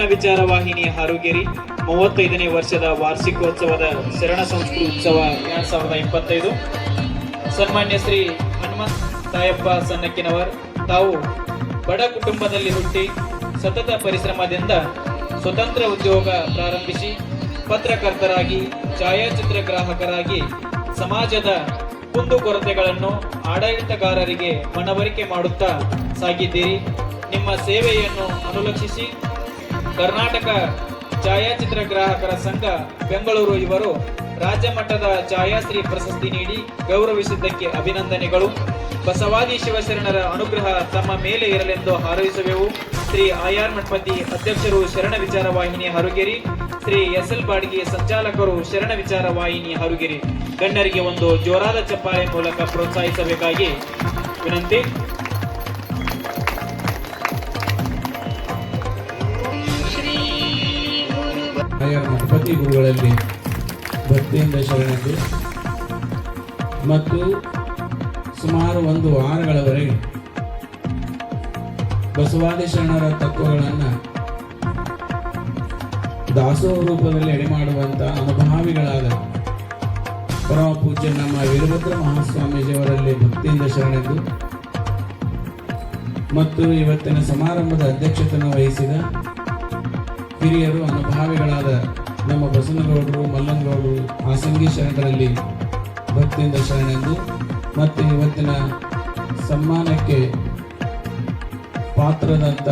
ಶರಣ ವಿಚಾರ ವಾಹಿನಿ ಹಾರುಗೇರಿ, ಮೂವತ್ತೈದನೇ ವರ್ಷದ ವಾರ್ಷಿಕೋತ್ಸವದ ಶರಣ ಸಂಸ್ಕೃತಿ ಉತ್ಸವ ಎರಡ್ ಸಾವಿರದ ಇಪ್ಪತ್ತೈದು. ಸನ್ಮಾನ್ಯ ಶ್ರೀ ಹನುಮಂತ ತಾಯಪ್ಪ ಸನ್ನಕ್ಕಿನವರ್ ತಾವು ಬಡ ಕುಟುಂಬದಲ್ಲಿ ಹುಟ್ಟಿ ಸತತ ಪರಿಶ್ರಮದಿಂದ ಸ್ವತಂತ್ರ ಉದ್ಯೋಗ ಪ್ರಾರಂಭಿಸಿ ಪತ್ರಕರ್ತರಾಗಿ, ಛಾಯಾಚಿತ್ರ ಗ್ರಾಹಕರಾಗಿ ಸಮಾಜದ ಕುಂದುಕೊರತೆಗಳನ್ನು ಆಡಳಿತಗಾರರಿಗೆ ಮನವರಿಕೆ ಮಾಡುತ್ತಾ ಸಾಗಿದ್ದೀರಿ. ನಿಮ್ಮ ಸೇವೆಯನ್ನು ಅನುಲಕ್ಷಿಸಿ ಕರ್ನಾಟಕ ಛಾಯಾಚಿತ್ರ ಗ್ರಾಹಕರ ಸಂಘ ಬೆಂಗಳೂರು ಇವರು ರಾಜ್ಯ ಮಟ್ಟದ ಛಾಯಾಶ್ರೀ ಪ್ರಶಸ್ತಿ ನೀಡಿ ಗೌರವಿಸಿದ್ದಕ್ಕೆ ಅಭಿನಂದನೆಗಳು. ಬಸವಾದಿ ಶಿವಶರಣರ ಅನುಗ್ರಹ ತಮ್ಮ ಮೇಲೆ ಇರಲೆಂದು ಹಾರೈಸುವೆವು. ಶ್ರೀ ಆರ್ ಮಠಪತಿ ಅಧ್ಯಕ್ಷರು ಶರಣ ವಿಚಾರ ವಾಹಿನಿ ಹರುಗೆರಿ, ಶ್ರೀ ಎಸ್ ಎಲ್ ಬಾಡ್ಗಿ ಸಂಚಾಲಕರು ಶರಣ ವಿಚಾರ ವಾಹಿನಿ ಹರುಗೆರಿ. ಗಣ್ಯರಿಗೆ ಒಂದು ಜೋರಾದ ಚಪ್ಪಾಳೆ ಮೂಲಕ ಪ್ರೋತ್ಸಾಹಿಸಬೇಕಾಗಿ ವಿನಂತಿ. ಆಯಾ ಗಣಪತಿ ಗುರುಗಳಲ್ಲಿ ಭಕ್ತಿಯಿಂದ ಶರಣಿದ್ದು ಮತ್ತು ಸುಮಾರು ಒಂದು ವಾರಗಳವರೆಗೆ ಬಸವಾದಿ ಶರಣರ ತತ್ವಗಳನ್ನು ದಾಸೋಹ ರೂಪದಲ್ಲಿ ಎಡೆ ಮಾಡುವಂತ ಅನುಭಾವಿಗಳಾದ ಪರಮ ಪೂಜ್ಯ ನಮ್ಮ ವೀರಭದ್ರ ಮಹಾಸ್ವಾಮೀಜಿಯವರಲ್ಲಿ ಭಕ್ತಿಯಿಂದ ಶರಣೆಂದು ಮತ್ತು ಇವತ್ತಿನ ಸಮಾರಂಭದ ಅಧ್ಯಕ್ಷತೆಯನ್ನು ವಹಿಸಿದ ಹಿರಿಯರು, ಅನುಭಾವಿಗಳಾದ ನಮ್ಮ ಬಸನಗೌಡರು, ಮಲ್ಲನಗೌಡರು ಸಂಗೀತ ಶರಣರಲ್ಲಿ ಭಕ್ತಿಯಿಂದ ಶರಣೆಂದು ಮತ್ತು ಇವತ್ತಿನ ಸನ್ಮಾನಕ್ಕೆ ಪಾತ್ರದಂಥ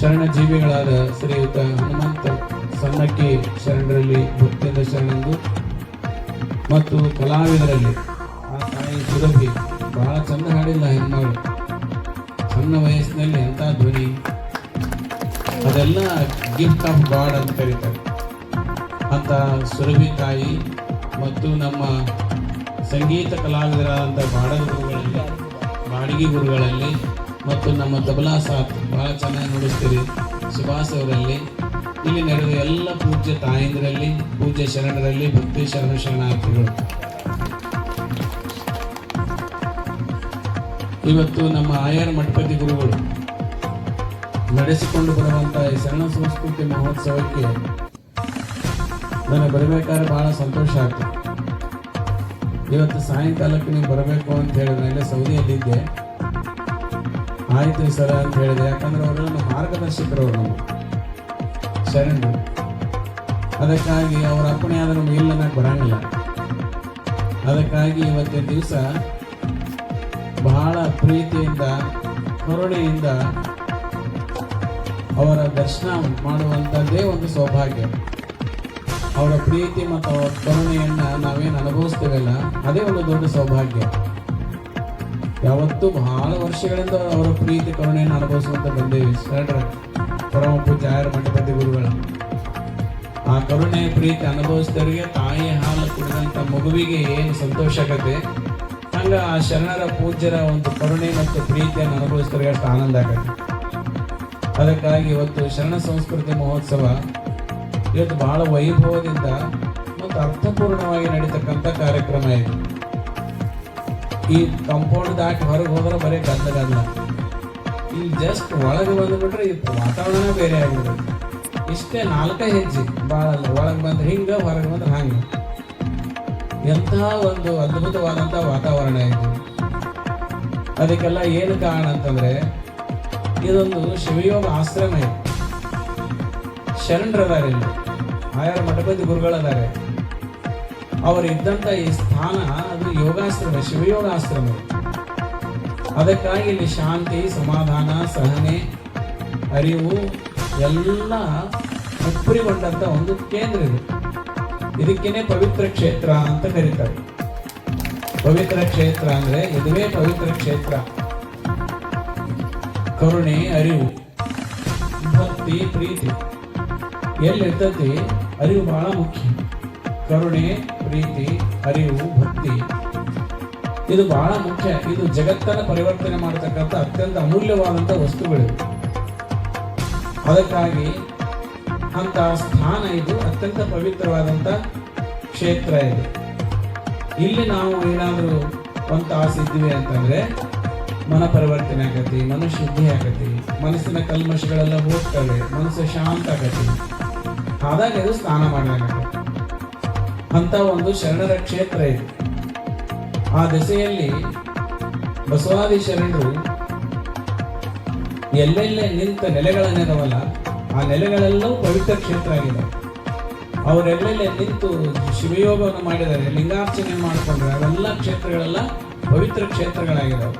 ಶರಣ ಜೀವಿಗಳಾದ ಶ್ರೀಯುತ ಹನುಮಂತ ಸಣ್ಣಕ್ಕೆ ಶರಣರಲ್ಲಿ ಭಕ್ತಿಯಿಂದ ಶರಣೆಂದು ಮತ್ತು ಕಲಾವಿದರಲ್ಲಿ ಆ ತಾಯಿ ಸುರಭಿ ಬಹಳ ಚಂದ ಹಾಡಿಲ್ಲ ಹೆಣ್ಮಗಳು. ಸಣ್ಣ ವಯಸ್ಸಿನಲ್ಲಿ ಎಂಥ ಧ್ವನಿ ಅದೆಲ್ಲ ಗಿಫ್ಟ್ ಆಫ್ ಗಾಡ್ ಅಂತ ಕರೀತಾರೆ. ಅಂತ ಸುರಭಿ ತಾಯಿ ಮತ್ತು ನಮ್ಮ ಸಂಗೀತ ಕಲಾವಿದರಾದಂಥ ಬಾಡ ಗುರುಗಳಲ್ಲಿ ಬಾಡಿಗೆ ಗುರುಗಳಲ್ಲಿ ಮತ್ತು ನಮ್ಮ ತಬಲಾ ಸಾಥ್ ಭಾಳ ಚೆನ್ನಾಗಿ ನುಡಿಸ್ತೀರಿ ಸುಭಾಷ್ ಅವರಲ್ಲಿ. ಇಲ್ಲಿ ನಡೆದ ಎಲ್ಲ ಪೂಜ್ಯ ತಾಯಂದಿರಲ್ಲಿ, ಪೂಜ್ಯ ಶರಣರಲ್ಲಿ ಭಕ್ತಿ ಶರಣ ಶರಣಾರ್ಥಿಗಳು. ಇವತ್ತು ನಮ್ಮ ಆಯರ್ ಮಠಪತಿ ಗುರುಗಳು ನಡೆಸಿಕೊಂಡು ಬರುವಂತ ಈ ಸಣ್ಣ ಸಂಸ್ಕೃತಿ ಮಹೋತ್ಸವಕ್ಕೆ ನನಗೆ ಬರಬೇಕಾದ್ರೆ ಬಹಳ ಸಂತೋಷ ಆಯ್ತು ಇವತ್ತು ಸಾಯಂಕಾಲಕ್ಕೆ ನೀವು ಬರಬೇಕು ಅಂತ ಹೇಳಿದ್ರೆ ಸೌದಿಯಲ್ಲಿದ್ದೆ. ಆಯ್ತು ಸರ ಅಂತ ಹೇಳಿದೆ. ಯಾಕಂದ್ರೆ ಅವರು ನಮ್ಮ ಮಾರ್ಗದರ್ಶಕರು ಅವರು ನಮ್ಮ ಶರಣರು. ಅದಕ್ಕಾಗಿ ಅವ್ರ ಅಪ್ಪಣೆ ಆದ್ರೆ ನಮ್ಗೆ ಇಲ್ಲ ನನಗೆ ಬರಂಗಿಲ್ಲ. ಅದಕ್ಕಾಗಿ ಇವತ್ತಿನ ದಿವಸ ಬಹಳ ಪ್ರೀತಿಯಿಂದ, ಕರುಣೆಯಿಂದ ಅವರ ದರ್ಶನ ಮಾಡುವಂಥದ್ದೇ ಒಂದು ಸೌಭಾಗ್ಯ. ಅವರ ಪ್ರೀತಿ ಮತ್ತು ಅವರ ಕರುಣೆಯನ್ನ ನಾವೇನು ಅನುಭವಿಸ್ತೇವಲ್ಲ, ಅದೇ ಒಂದು ದೊಡ್ಡ ಸೌಭಾಗ್ಯ. ಯಾವತ್ತೂ ಬಹಳ ವರ್ಷಗಳಿಂದ ಅವರ ಪ್ರೀತಿ, ಕರುಣೆಯನ್ನು ಅನುಭವಿಸುವಂತ ಬಂದೇವಿ ಶರಣರ. ಪರಮ ಪೂಜೆ ಆಯರ ಮಂಡಪತಿ ಗುರುಗಳ. ಆ ಕರುಣೆ, ಪ್ರೀತಿ ಅನುಭವಿಸಿದವರಿಗೆ ತಾಯಿ ಹಾಲು ಕುಡಿದಂತ ಮಗುವಿಗೆ ಏನು ಸಂತೋಷಕತೆ. ಹಂಗ ಆ ಶರಣರ ಪೂಜ್ಯರ ಒಂದು ಕರುಣೆ ಮತ್ತು ಪ್ರೀತಿಯನ್ನು ಅನುಭವಿಸಿದವರಿಗೆ ಅಷ್ಟು ಆನಂದ ಆಗತ್ತೆ. ಅದಕ್ಕಾಗಿ ಇವತ್ತು ಶರಣ ಸಂಸ್ಕೃತಿ ಮಹೋತ್ಸವ ಇವತ್ತು ಬಹಳ ವೈಭವದಿಂದ ಮತ್ತು ಅರ್ಥಪೂರ್ಣವಾಗಿ ನಡೀತಕ್ಕಂಥ ಕಾರ್ಯಕ್ರಮ ಇದು. ಈ ಕಾಂಪೌಂಡ್ ದಾಟಿ ಹೊರಗೆ ಹೋದ್ರೆ ಬರೀ ಗದ್ದಗಲ್ಲ ಈ ಜಸ್ಟ್ ಒಳಗೆ ಬಂದ್ಬಿಟ್ರೆ ಈ ವಾತಾವರಣ ಬೇರೆ ಆಗಿದೆ ಇಷ್ಟೇ ನಾಲ್ಕೇ ಹೆಜ್ಜೆ. ಭಾಳ ಒಳಗೆ ಬಂದ್ರೆ ಹಿಂಗೆ, ಹೊರಗೆ ಬಂದ್ರೆ ಹಂಗೆ. ಎಂತಹ ಒಂದು ಅದ್ಭುತವಾದಂಥ ವಾತಾವರಣ ಇದು. ಅದಕ್ಕೆಲ್ಲ ಏನು ಕಾರಣ ಅಂತಂದ್ರೆ ಇದೊಂದು ಶಿವಯೋಗ ಆಶ್ರಮ ಇದೆ. ಶರಣರದಾರೆ ಇಲ್ಲಿ. ಆಯಾರ ಮಠಪತಿ ಗುರುಗಳದಾರೆ. ಅವರು ಇದ್ದಂತ ಈ ಸ್ಥಾನ ಅದು ಯೋಗಾಶ್ರಮ ಶಿವಯೋಗ ಆಶ್ರಮ ಅದಕ್ಕಾಗಿ ಇಲ್ಲಿ ಶಾಂತಿ, ಸಮಾಧಾನ, ಸಹನೆ, ಅರಿವು ಎಲ್ಲ ಉಪ್ಪರಿಗೊಂಡಂತ ಒಂದು ಕೇಂದ್ರ ಇದು. ಇದಕ್ಕೇನೆ ಪವಿತ್ರ ಕ್ಷೇತ್ರ ಅಂತ ಕರೀತಾರೆ. ಪವಿತ್ರ ಕ್ಷೇತ್ರ ಅಂದ್ರೆ ಇದುವೇ ಪವಿತ್ರ ಕ್ಷೇತ್ರ. ಕರುಣೆ, ಅರಿವು, ಭಕ್ತಿ, ಪ್ರೀತಿ. ಎಲ್ಲಿರ್ತತಿ ಅರಿವು ಬಹಳ ಮುಖ್ಯ. ಕರುಣೆ, ಪ್ರೀತಿ, ಅರಿವು, ಭಕ್ತಿ. ಇದು ಬಹಳ ಮುಖ್ಯ. ಇದು ಜಗತ್ತನ್ನ ಪರಿವರ್ತನೆ ಮಾಡತಕ್ಕಂಥ ಅತ್ಯಂತ ಅಮೂಲ್ಯವಾದಂಥ ವಸ್ತುಗಳು. ಅದಕ್ಕಾಗಿ ಅಂತ ಸ್ಥಾನ ಇದು, ಅತ್ಯಂತ ಪವಿತ್ರವಾದಂಥ ಕ್ಷೇತ್ರ ಇದು. ಇಲ್ಲಿ ನಾವು ಏನಾದರೂ ಒಂದು ಆಸೆ ಇದ್ದೀವಿ ಅಂತಂದ್ರೆ ಮನ ಪರಿವರ್ತನೆ ಆಗತಿ ಮನ ಶುದ್ಧಿ ಆಗತಿ ಮನಸ್ಸಿನ ಕಲ್ಮಶಗಳೆಲ್ಲ ಹೋಗ್ತವೆ, ಮನಸ್ಸು ಶಾಂತ ಆಗತಿ ಆದಾಗ ಅದು ಸ್ನಾನ ಮಾಡಲಾಗತ್ತೆ ಅಂತ ಒಂದು ಶರಣರ ಕ್ಷೇತ್ರ ಇದೆ. ಆ ದೆಸೆಯಲ್ಲಿ ಬಸವಾದಿ ಶರಣರು ಎಲ್ಲೆಲ್ಲೇ ನಿಂತ ನೆಲೆಗಳನ್ನಿದಾವಲ್ಲ ಆ ನೆಲೆಗಳೆಲ್ಲವೂ ಪವಿತ್ರ ಕ್ಷೇತ್ರ ಆಗಿದೆ. ಅವರೆಲ್ಲೆಲ್ಲೇ ನಿಂತು ಶಿವಯೋಗವನ್ನು ಮಾಡಿದರೆ ಲಿಂಗಾರ್ಚನೆ ಮಾಡಿಕೊಂಡ್ರೆ, ಅವೆಲ್ಲ ಕ್ಷೇತ್ರಗಳೆಲ್ಲ ಪವಿತ್ರ ಕ್ಷೇತ್ರಗಳಾಗಿದ್ದಾವೆ